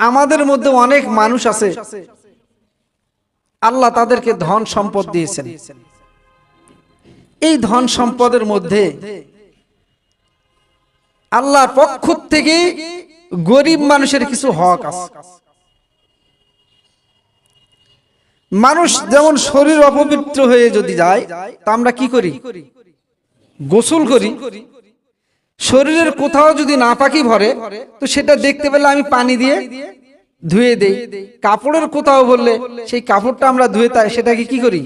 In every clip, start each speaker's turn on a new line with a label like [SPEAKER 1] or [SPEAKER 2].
[SPEAKER 1] আমাদের মধ্যে অনেক মানুষ আছে। আল্লাহ তাদেরকে ধন সম্পদ দিয়েছেন। এই ধন সম্পদের মধ্যে আল্লাহর পক্ষ থেকে গরিব মানুষের কিছু হক আছে। মানুষ যেমন শরীর অপবিত্র হয়ে যদি যায়, তা আমরা কি করি? গোসল করি। শরীরের কোথাও যদি না পাখি ভরে, তো সেটা দেখতে পেলে আমি পানি দিয়ে ধুয়ে দেই। কাপড়ের কোথাও বললে সেই কাপড়টা আমরা ধুয়ে তাই সেটাকে কি করি?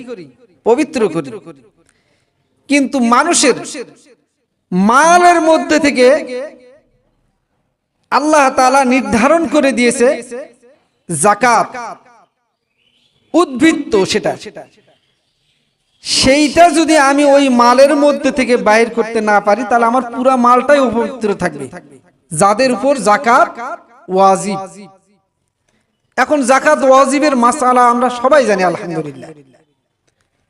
[SPEAKER 1] পবিত্র করি। কিন্তু মানুষের মালের মধ্যে থেকে আল্লাহ তালা নির্ধারণ করে দিয়েছে, জাকাত, উদ্বৃত্ত সেটা। সেইটা যদি আমি ওই মালের মধ্যে থেকে বাইর করতে না পারি, তাহলে আমার পুরা মালটাই অপবিত্র থাকবে। যাদের উপর জাকাত ওয়াজিব। এখন জাকাত ওয়াজিবের মাসালা আমরা সবাই জানি, আলহামদুলিল্লাহ।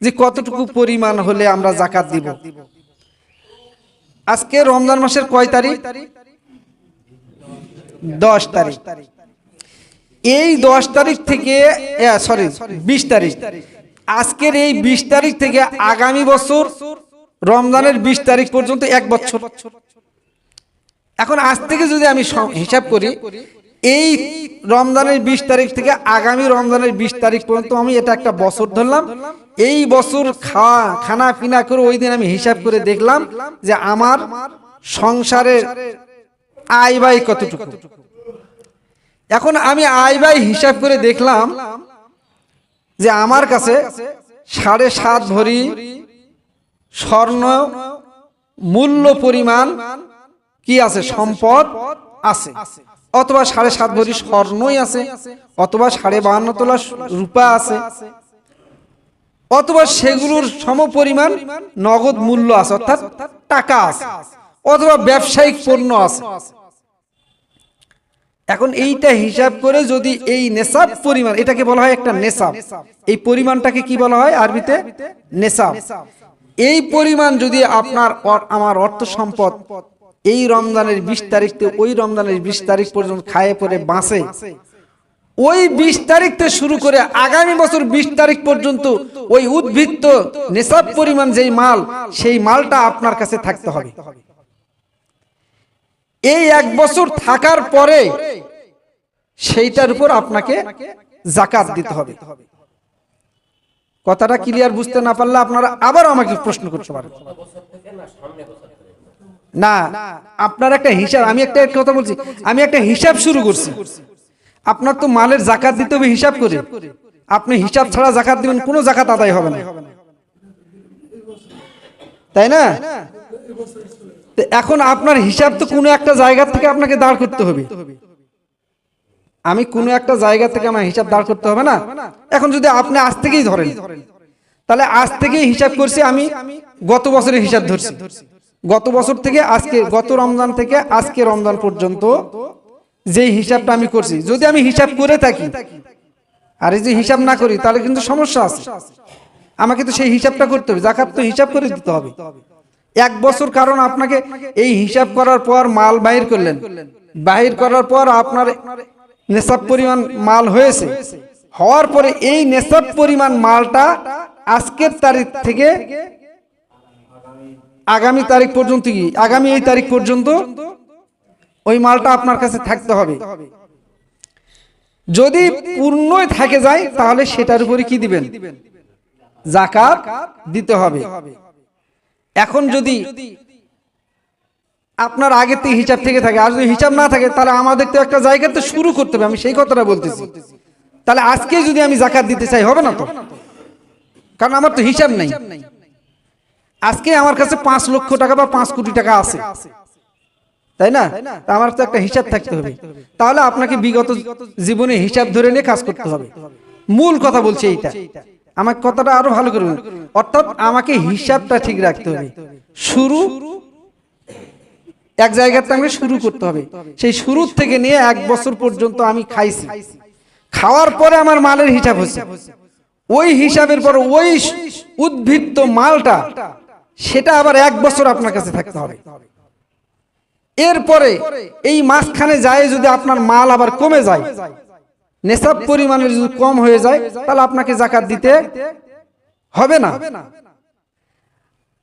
[SPEAKER 1] যে কতটুকু পরিমাণ হলে আমরা জাকাত দিব। আজকে রমজান মাসের কয় তারিখ? দশ তারিখ। এই দশ তারিখ থেকে সরি বিশ তারিখ। আজকের এই বিশ তারিখ থেকে আগামী বছর, রমজানের বিশ তারিখ পর্যন্ত এক বছর। এখন আজ থেকে যদি আমি হিসাব করি, এই রমজানের বিশ তারিখ থেকে আগামী রমজানের বিশ তারিখ পর্যন্ত আমি এটা একটা বছর ধরলাম। এই বছর খাওয়া, খানা পিনা করে ওই দিন আমি হিসাব করে দেখলাম যে আমার সংসারের আয় ব্যয় কতটুকু। এখন আমি আয় ব্যয় হিসাব করে দেখলাম যে আমার কাছে সাড়ে সাত ভরি স্বর্ণ মূল্য পরিমাণ কি আছে? সম্পদ আছে। অথবা সাড়ে সাত ভরি স্বর্ণই আছে, অথবা সাড়ে বাহান্ন তোলা রূপা আছে, অথবা সেগুলোর সম পরিমাণ নগদ মূল্য আছে, অর্থাৎ টাকা আছে, অথবা ব্যবসায়িক পণ্য আছে। এখন এইটা হিসাব করে যদি এই নেশাব পরিমাণ, এটাকে বলা হয় একটা নেশাব এই পরিমাণটাকে কি বলা হয় আরবিতে? নেশাব এই পরিমাণ যদি আপনার আমার অর্থ সম্পদ এই রমজানের বিশ তারিখ ওই রমজানের বিশ তারিখ পর্যন্ত খায়ে পরে বাঁচে, ওই বিশ তারিখ থেকে শুরু করে আগামী বছর বিশ তারিখ পর্যন্ত ওই উদ্বৃত্ত নেশাব পরিমাণ যেই মাল, সেই মালটা আপনার কাছে থাকতে হবে। এই এক বছর থাকার পরে সেইটার উপর আপনাকে জাকাত দিতে হবে। কথাটা ক্লিয়ার বুঝতে না পারলে আপনারা আবার আমাকে প্রশ্ন করতে পারেন। না, আপনার একটা হিসাব, আমি একটা কথা বলছি, আমি একটা হিসাব শুরু করছি। আপনার তো মালের জাকাত দিতে হবে হিসাব করে। আপনি হিসাব ছাড়া জাকাত দিবেন, কোনো জাকাত আদায় হবে না। তাই না? তো এখন আপনার হিসাব তো কোনো একটা জায়গা থেকে আপনাকে দাঁড় করতে হবে। আমি কোনো একটা জায়গা থেকে আমার হিসাব দাঁড় করতে হবে না। এখন যদি আপনি আজ থেকেই ধরেন, তাহলে আজ থেকেই হিসাব করছি আমি গত বছরের হিসাব ধরছি। গত বছর থেকে আজকে, গত রমজান থেকে আজকে রমজান পর্যন্ত যে হিসাবটা আমি করছি, যদি আমি হিসাব করে থাকি, আর এই যে হিসাব না করি, তাহলে কিন্তু সমস্যা আছে। আমাকে তো সেই হিসাবটা করতে হবে, জাকাত তো হিসাব করে দিতে হবে। এক বছর কারণ আপনাকে এই হিসাব করার পর মাল বাহির করলেন। বাহির করার পর আপনার নেশাব পরিমাণ মাল হয়েছে। হওয়ার পরে এই নেশাব পরিমাণ মালটা আজকের তারিখ থেকে আগামী তারিখ পর্যন্ত কি? আগামী এই তারিখ পর্যন্ত ওই মালটা আপনার কাছে থাকতে হবে। যদি পূর্ণই থাকে যায়, তাহলে সেটার উপরে কি দিবেন? জাকাত দিতে হবে। এখন যদি আপনার আগে থেকে হিসাব থেকে থাকে আর যদি হিসাব না থাকে তাহলে আমাদের তো একটা জায়গাতে শুরু করতে হবে আমি সেই কথাটা বলতেছি। তাহলে আজকে যদি আমি জাকাত দিতে চাই হবে না তো? কারণ আমার তো হিসাব নাই। আজকে আমার কাছে পাঁচ লক্ষ টাকা বা পাঁচ কোটি টাকা আছে। তাই না? আমার তো একটা হিসাব থাকতে হবে। তাহলে আপনাকে বিগত জীবনে হিসাব ধরে নিয়ে কাজ করতে হবে। মূল কথা বলছে এইটা। আমার কথাটা আরও ভালো করে বলুন। অর্থাৎ আমাকে হিসাবটা ঠিক রাখতে হবে। শুরু, এক জায়গাতে আমাকে শুরু করতে হবে। সেই শুরু থেকে নিয়ে এক বছর পর্যন্ত আমি খাইছি। খাওয়ার পরে আমার মালের হিসাব হচ্ছে ওই হিসাবের পর ওই উদ্বৃত্ত মালটা, সেটা আবার এক বছর আপনার কাছে থাকতে হবে। এরপরে এই মাঝখানে যায় যদি আপনার মাল আবার কমে যায় নেশাব পরিমাণের যদি কম হয়ে যায়, তাহলে আপনাকে জাকাত দিতে হবে না।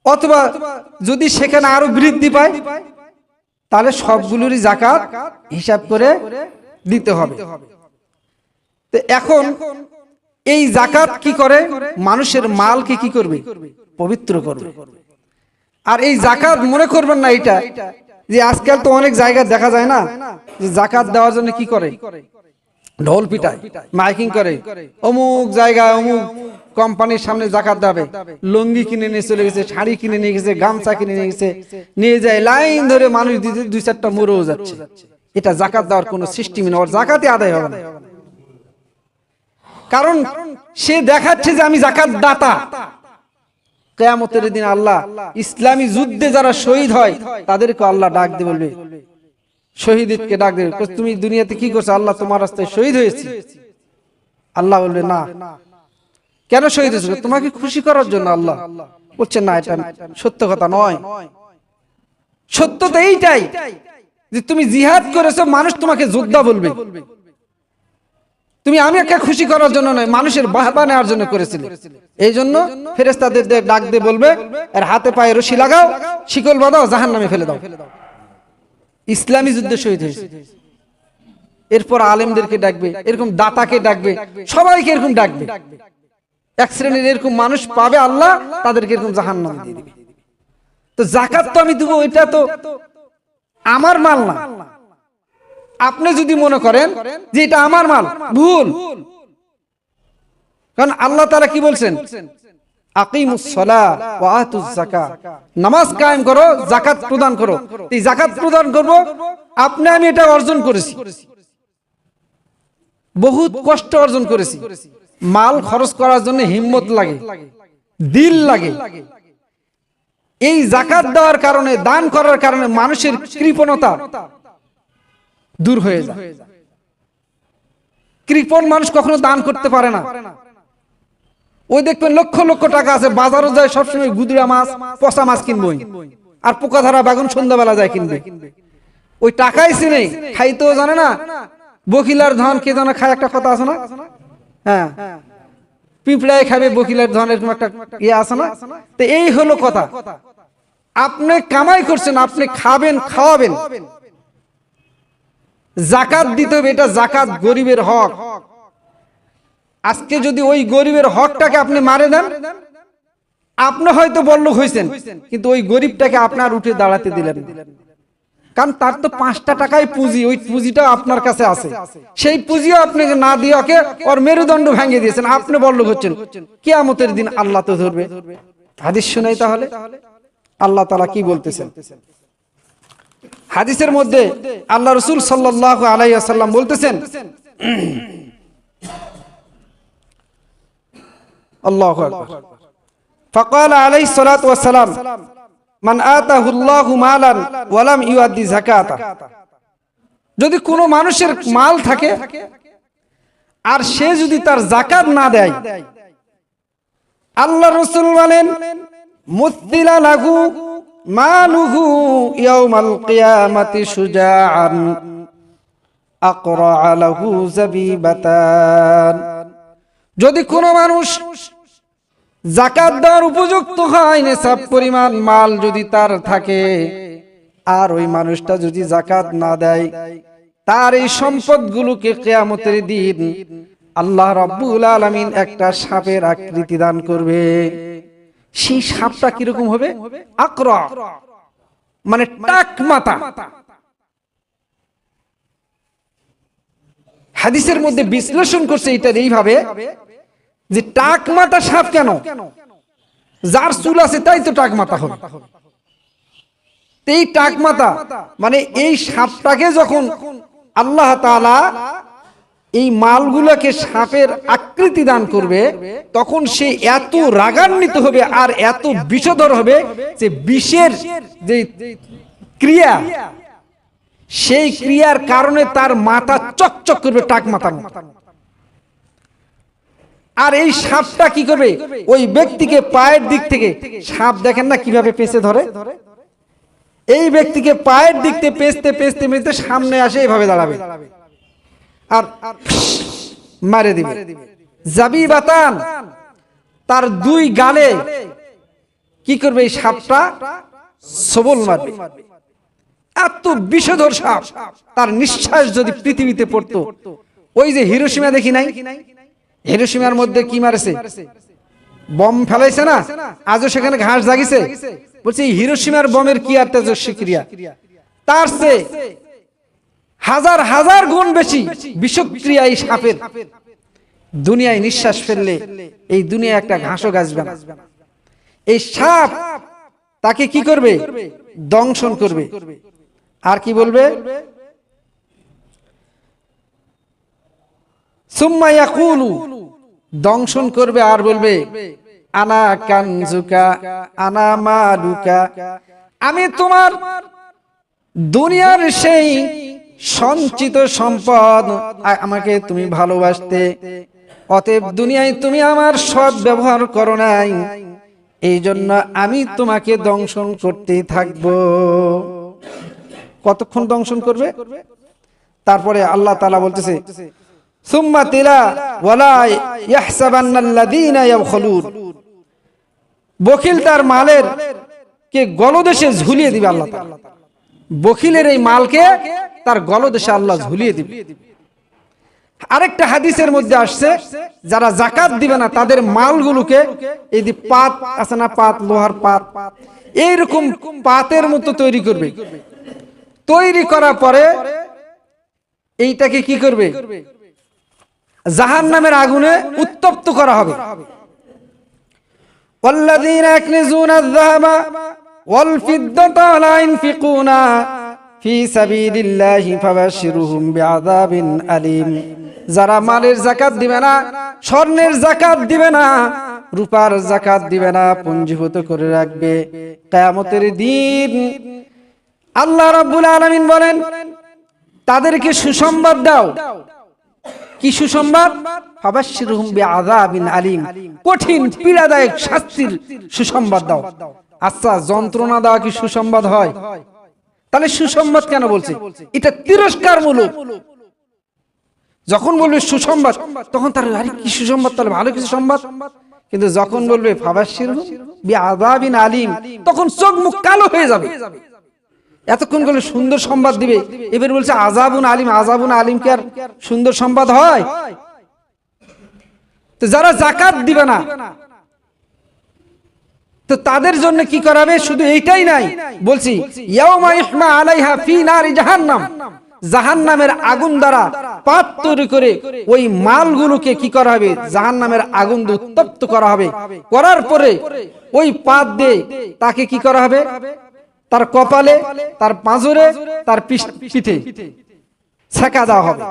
[SPEAKER 1] অথবা যদি সেখানে আরও বৃদ্ধি পায়, তাহলে সবগুলোরই জাকাত হিসাব করে দিতে হবে। তো এখন এই জাকাত কি করে? মানুষের মালকে কি করবে? পবিত্র করবে। আর এই জাকাত মনে করবেন না এটা, যে আজকাল তো অনেক জায়গায় দেখা যায় না, যে জাকাত দেওয়ার জন্য কি করে? ঢোল পিটায়, মাইকিং করে। অমুক জায়গায় অমুক কোম্পানির সামনে জাকাত দেবে। লুঙ্গি কিনে নিয়ে চলে গেছে, শাড়ি কিনে নিয়ে গেছে, গামছা কিনে নিয়ে গেছে। নিয়ে যায়, লাইন ধরে মানুষ দিতে দুই চারটা মরেও যাচ্ছে। এটা জাকাত দেওয়ার কোনো সিস্টেম নেই, ওর জাকাতে আদায় হবে না। কারণ সে দেখাচ্ছে যে আমি জাকাত দাতা কেয়ামতের দিন আল্লাহ ইসলামী যুদ্ধে যারা শহীদ হয় তাদেরকে আল্লাহ ডাক দিয়ে বলবে শহীদকে ডাক দেবে। তুমি দুনিয়াতে কি করছ? আল্লাহ তোমার রাস্তায় শহীদ হয়েছে। আল্লাহ বলবে, না। কেন শহীদ হয়েছিল তোমাকে খুশি করার জন্য আল্লাহ। বলছে, না, এটা সত্য কথা নয়। সত্য তো এইটাই যে তুমি জিহাদ করেছ, মানুষ তোমাকে যোদ্ধা বলবে। তুমি আমাকে খুশি করার জন্য নয়, মানুষের বাহবা নেওয়ার জন্য করেছিলে। এই জন্য ফেরেস্তাদের ডাক দিয়ে বলবে, এর হাতে পায়ে রশি লাগাও, শিকল বাঁধাও জাহান নামে ফেলে দাও। ইসলামী যুদ্ধে শহীদ হয়েছে। এরপর আলেমদেরকে ডাকবে এরকম দাতাকে ডাকবে সবাইকে এরকম ডাকবে। এক শ্রেণির এরকম মানুষ পাবে আল্লাহ তাদেরকে এরকম জাহান নামে দিয়ে দিবে। তো জাকাত তো আমি দেবো এটা তো আমার মাল না। আপনি যদি মনে করেন যে এটা আমার মাল ভুল। কারণ আল্লাহ তারা কি বলছেন? আকিমুস সালাহ ওয়া আতুজ যাকাত নামাজ কায়েম করো যাকাত প্রদান করো। এই যাকাত প্রদান করব আপনি আমি এটা অর্জন করেছি। বহুত কষ্ট অর্জন করেছি। মাল খরচ করার জন্য হিম্মত লাগে দিল লাগে। এই জাকাত দেওয়ার কারণে দান করার কারণে মানুষের কৃপণতা দূর হয়ে যায়। কৃপণ মানুষ কখনো দান করতে পারে না। ওই দেখবেন লক্ষ লক্ষ টাকা আছে, বাজারও যায় সবসময় গুদুরা মাছ, পচা মাছ কিনবই। আর পোকা ধরা বাগুন সন্ধ্যাবেলা যায় কিনবে। ওই টাকাই চিনে খাইতেও জানে না। বকিলার ধন, কে জানে খায় একটা কথা আছে না? হ্যাঁ। পিঁপড়ায় খাবে, বকিলার ধন এরকম একটা ইয়ে আছে না? তো এই হলো কথা। আপনি কামাই করছেন, আপনি খাবেন, খাওয়াবেন। জাকাত দিতে হবে, এটা জাকাত গরিবের হক। আজকে যদি ওই গরিবের হকটাকে আপনি মারে দেন, আপনি হয়তো বল্লক হয়েছেন কিন্তু ওই গরিবটাকে আপনার উঠে দাঁড়াতে দিলেন। কারণ তার তো পাঁচটা টাকাই পুঁজি, ওই পুঁজিটা আপনার কাছে আছে। সেই পুঁজিও আপনাকে না দিয়ে ওকে ওর মেরুদণ্ড ভেঙে দিয়েছেন। আপনি বল্লক হচ্ছেন। কেয়ামতের দিন আল্লাহ তো ধরবে। হাদিস শুনাই তাহলে? আল্লাহ তালা কি বলতেছেন? হাদিসের মধ্যে আল্লাহ রসুল সাল্লাহ আলাইসাল্লাম বলতেছেন যদি কোনো মানুষের মাল থাকে, আর সে যদি তার জাকাত না দেয়, আল্লাহ রসুল বলেন মুসদিলা যদি কোনো মানুষ জাকাত দেওয়ার উপযুক্ত হয় নেশাব পরিমাণ মাল যদি তার থাকে, আর ওই মানুষটা যদি জাকাত না দেয়, তার এই সম্পদগুলোকে কেয়ামতের দিন আল্লাহ রাব্বুল আলামিন একটা সাপের আকৃতি দান করবে। সেই সাপটা কীরকম হবে? আকরা মানে টাক মাথা। হাদিসের মধ্যে বিশ্লেষণ করছে এটার এইভাবে যে টাক মাথা সাপ কেন? যার চুল আছে তাই তো টাক মাথা হবে এই টাক মাথা মানে এই সাপটাকে যখন আল্লাহ তাআলা এই মালগুলাকে সাপের আকৃতি দান করবে, তখন সে এত রাগান্বিত হবে আর এত বিষধর হবে যে বিষের যে ক্রিয়া সেই ক্রিয়ার কারণে তার মাথা চকচক করবে, টাক মাথার আর এই সাপটা কি করবে? ওই ব্যক্তিকে পায়ের দিক থেকে, সাপ দেখেন না কীভাবে পেঁচে ধরে? এই ব্যক্তিকে পায়ের দিক থেকে পেঁচতে পেঁচতে পেঁচতে সামনে আসে, এভাবে দাঁড়াবে। আর মারে দিবে। জাবি বাতান, তার দুই গালে কি করবে এই সাপটা? সবল মারবে। এত বিষধর সাপ, তার নিঃশ্বাস যদি পৃথিবীতে পড়তো, ওই যে হিরোসীমা দেখি নাই? হিরোসীমার মধ্যে কি মারেছে? বম ফেলাইছে না? আজও সেখানে ঘাস জাগিছে? বলছি হিরোসীমার বমের কি আর তেজস্বী ক্রিয়া তার সে হাজার হাজার গুণ বেশি বিষক্রিয়া এই সাপের। দুনিয়ায় নিঃশ্বাস ফেললে এই দুনিয়া একটা ঘাসও গাছবে না। এই সাপ তাকে কি করবে? দংশন করবে। আর কি বলবে? দংশন করবে আর বলবে আনা কানজুকা আনা মালুকা। আমি তোমার দুনিয়ার সেই সঞ্চিত সম্পদ আমাকে তুমি ভালোবাসতে। অতএব দুনিয়ায় তুমি আমার সব ব্যবহার করো নাই। এই জন্য আমি তোমাকে দংশন করতেই থাকব। কতক্ষণ দংশন করবে? তারপরে আল্লাহ তালা বলতেছে, সুম্মা তিলা ওয়ালা ইয়াহসাবান্নাল্লাযীনা ইয়াবখুলুন। বখিল তার মালের কে গলদেশে ঝুলিয়ে দিবে আল্লাহ তাআলা। বখিলের এই মালকে তার গলদেশে আল্লাহ ঝুলিয়ে দিবে। আরেকটা হাদিসের মধ্যে আসছে, যারা জাকাত দিবে না, তাদের মালগুলোকে এই যে পাত আছে না পাত, লোহার পাত, এইরকম পাতের মতো তৈরি করবে। তৈরি করার পরে এইটাকে কি করবে জাহান নামের আগুনে উত্তপ্ত করা হবে والذين يكنزون الذهب والفضة ولا ينفقون في سبيل الله فبشرهم بعذاب أليم যারা মালের জাকাত দিবে না স্বর্ণের জাকাত দিবে না রূপার জাকাত দিবে না পুঞ্জীভূত করে রাখবে কিয়ামতের দিন আল্লাহ রাব্বুল আলামিন বলেন, তাদেরকে সুসংবাদ দাও। কি সুসংবাদ? আলিম। কঠিন, পীড়াদায়ক শাস্তির সুসংবাদ দাও। আচ্ছা যন্ত্রণা দেওয়া কি সুসংবাদ হয়? তাহলে সুসংবাদ কেন বলছে? এটা তিরস্কারমূলক। যখন বলবে সুসংবাদ, তখন তার আরে কি সুসংবাদ, তাহলে ভালো কিছু সংবাদ? কিন্তু যখন বলবে ফাবাশশিরহুম বিআযাবিন আলিম, তখন চোখ মুখ কালো হয়ে যাবে। এতক্ষণ বলে সুন্দর সংবাদ দিবে। এবার বলছে আজাবুন আলিম আজাবুন আলিম কি আর সুন্দর সংবাদ হয়? যারা জাকাত দিবে না, তো তাদের জন্য কি করাবে? শুধু এইটাই নাই। বলছি আলাইহা জাহান্নাম। জাহান্নামের আগুন দ্বারা পাত তৈরি করে ওই মালগুলোকে কি করা হবে? জাহান্নামের আগুন উত্তপ্ত করা হবে। করার পরে ওই পাত দিয়ে তাকে কি করা হবে? তার কপালে, তার পাঁজরে, তার পিঠে ছেঁকা দেওয়া হবে।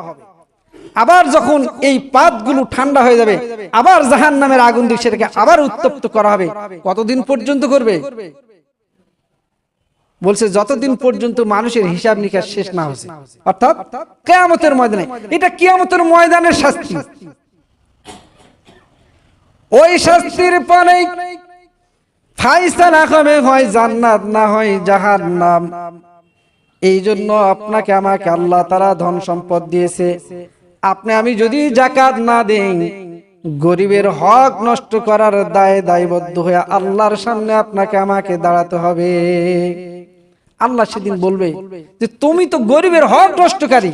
[SPEAKER 1] আবার যখন এই পাতগুলো ঠান্ডা হয়ে যাবে, আবার জাহান নামের আগুন দিয়ে সেটাকে আবার উত্তপ্ত করা হবে। কতদিন পর্যন্ত করবে? বলছে, যতদিন পর্যন্ত মানুষের হিসাব নিকাশ শেষ না হচ্ছে অর্থাৎ কেয়ামতের ময়দানে। এটা কেয়ামতের ময়দানের শাস্তি। ওই শাস্তির পরে ফাইসালা হবে হয় জান্নাত, না হয় জাহান্নাম। এই জন্য আপনাকে আমাকে আল্লাহ তারা ধন সম্পদ দিয়েছে। আপনি, আমি যদি জাকাত না দেই, গরিবের হক নষ্ট করার দায় দায়বদ্ধ হয়ে আল্লাহর সামনে আপনাকে আমাকে দাঁড়াতে হবে। আল্লাহ সেদিন বলবে যে, তুমি তো গরিবের হক নষ্টকারী।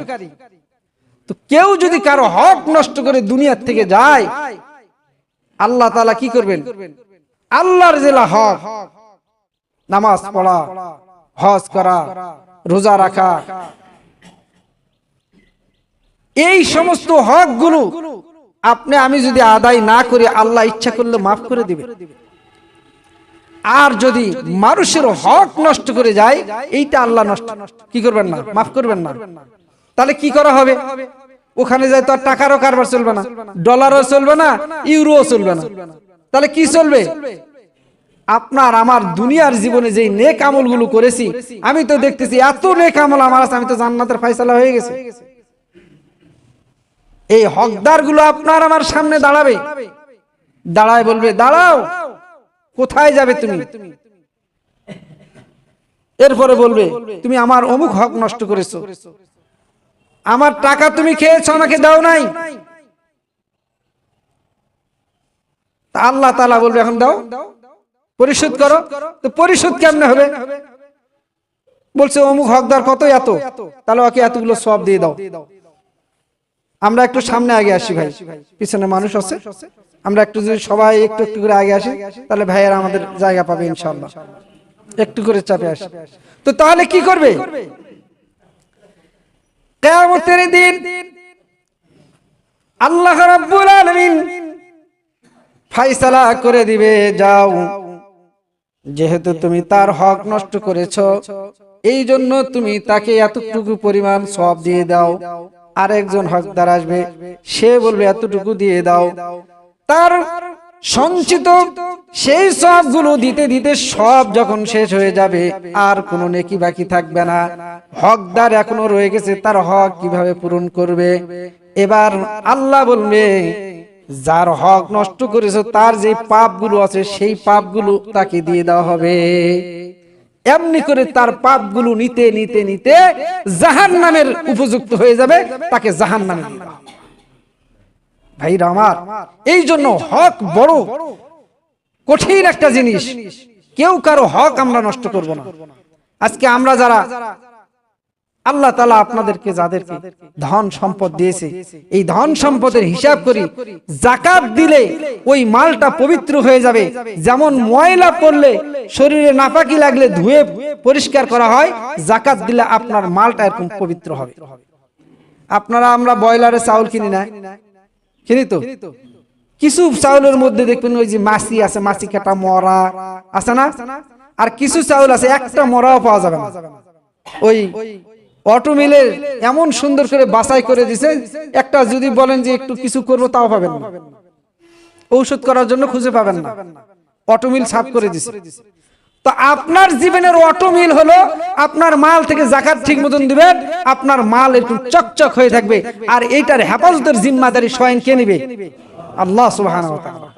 [SPEAKER 1] তো কেউ যদি কারও হক নষ্ট করে দুনিয়ার থেকে যায়, আল্লাহ তাআলা কি করবেন? আল্লাহর জেলা হক। নামাজ পড়া, হজ করা, রোজা রাখা। এই সমস্ত হকগুলো আপনি, আমি যদি আদায় না করি, আল্লাহ ইচ্ছা করলে মাফ করে দিবে আর যদি মানুষের হক নষ্ট করে যায়, এইটা আল্লাহ নষ্ট। কি করবেন না? মাফ করবেন না। তাহলে কি করা হবে? ওখানে যায় তো আর টাকারও কারবার চলবে না, ডলারও চলবে না, ইউরোও চলবে না। তাহলে কি চলবে? আপনার আমার দুনিয়ার জীবনে যে নেক আমলগুলো করেছি, আমি তো দেখতেছি এত নেক আমল আমার আছে, আমি তো জান্নাতের ফাইসালা হয়ে গেছে। এই হকদারগুলো আপনার আমার সামনে দাঁড়াবে। দাঁড়ায় বলবে, দাঁড়াও, কোথায় যাবে তুমি? এরপরে বলবে, তুমি আমার অমুক হক নষ্ট করেছ। আমার টাকা তুমি খেয়েছো, আমাকে দাও নাই। তা আল্লাহ তালা বলবে, এখন দাও। পরিশোধ করো। তো পরিশোধ কেমনে হবে? বলছে, অমুক হকদার কত এত? তাহলে ওকে এতগুলো সব দিয়ে দাও। আমরা একটু সামনে আগে আসি ভাই। পিছনে মানুষ আছে। আমরা একটু যদি সবাই একটু একটু করে আগে আসি, তাহলে ভাইয়েরা আমাদের জায়গা পাবে ইনশাল্লাহ একটু করে চাপে আসি। তো তাহলে কি করবে? আল্লাহ ফাইসালা করে দিবে, যাও। যেহেতু তুমি তার হক নষ্ট করেছ এই জন্য তুমি তাকে এতটুকু পরিমাণ সব দিয়ে দাও। আর একজন হকদার আসবে, সে বলবে, এতটুকু দিয়ে দাও। তার সঞ্চিত সেই সবগুলো দিতে দিতে সব যখন শেষ হয়ে যাবে, আর কোনো নেকি বাকি থাকবে না। হকদার এখনও রয়ে গেছে, তার হক কীভাবে পূরণ করবে? এবার আল্লাহ বলবে যার হক নষ্ট করেছে, তার যে পাপগুলো আছে, সেই পাপগুলো তাকে দিয়ে দেওয়া হবে। এমনি করে তার পাপগুলো নিতে নিতে নিতে জাহান নামের উপযুক্ত হয়ে যাবে, তাকে জাহান নামে ভাইরা আমার, এই জন্য হক বড় কঠিন একটা জিনিস। কেউ কারও হক আমরা নষ্ট করব না। আজকে আমরা যারা আল্লাহ তালা আপনাদেরকে যাদেরকে ধন সম্পদ দিয়েছে, এই ধন সম্পদের হিসাব করি জাকাত দিলে ওই মালটা পবিত্র হয়ে যাবে। যেমন ময়লা পড়লে শরীরে নাপাকি লাগলে ধুয়ে পরিষ্কার করা হয় জাকাত দিলে আপনার মালটা এরকম পবিত্র হবে। আপনারা আমরা বয়লারে চাউল কিনি না? কিনি তো? কিছু চাউলের মধ্যে দেখবেন ওই যে মাছি আছে, মাছি কাটা মরা আছে না? আর কিছু চাউল আছে, একটা মরাও পাওয়া যাবে না। ওই অটো মিলের এমন সুন্দর করে বাছাই করে দিছে। একটা যদি বলেন যে একটু কিছু করব তাও পাবেন না। ঔষধ করার জন্য খুঁজে পাবেন না। অটো মিল সাফ করে দিছে। তো আপনার জীবনের অটো মিল হলো আপনার মাল থেকে জাকাত ঠিক মতন দিবেন আপনার মাল একটু চকচক হয়ে থাকবে। আর এইটার হেফাজতের জিম্মাদারি স্বয়ং কে নিবে? আল্লাহ সুবহানাহু ওয়া তাআলা।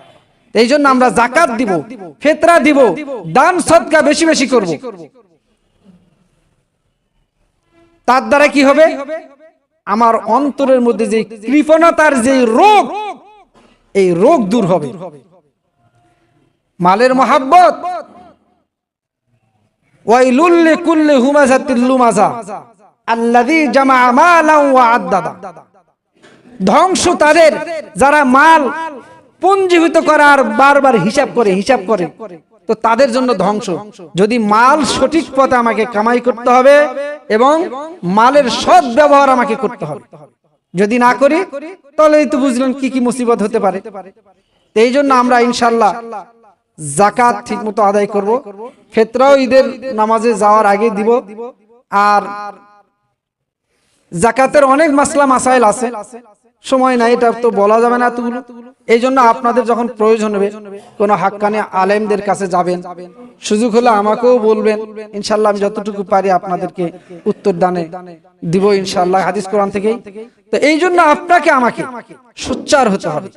[SPEAKER 1] এই জন্য আমরা জাকাত দিব ফেতরা দিব দান সদকা বেশি বেশি করব। তার দ্বারা কি হবে? আমার অন্তরের মধ্যে যে কৃপণতার যে রোগ, এই রোগ দূর হবে। মালের মহাব্বত। ধ্বংস তাদের, যারা মাল পুঞ্জীভূত করার বারবার হিসাব করে হিসাব করে। তো তাদের জন্য ধ্বংস। যদি মাল সঠিক পথে আমাকে কামাই করতে হবে এবং মালের সৎ ব্যবহার আমাকে করতে হবে। যদি না করি তাহলে তো বুঝলেন কি কি মুসিবত হতে পারে। এই জন্য আমরা ইনশাল্লাহ জাকাত ঠিক মতো আদায় করব। ফেতরাও ঈদের নামাজে যাওয়ার আগে দিব। আর জাকাতের অনেক মাসলা মাসাইল আছে। সময় নাই, এটা তো বলা যাবে না এতগুলো। এই জন্য আপনাদের যখন প্রয়োজন হবে, কোন হাক্কানে আলেমদের কাছে যাবেন। সুযোগ হলে আমাকেও বলবেন। ইনশাল্লাহ আমি যতটুকু পারি আপনাদেরকে উত্তর দানে দিব ইনশাল্লাহ হাদিস কোরআন থেকেই। তো এই জন্য আপনাকে, আমাকে সোচ্চার হতে হবে।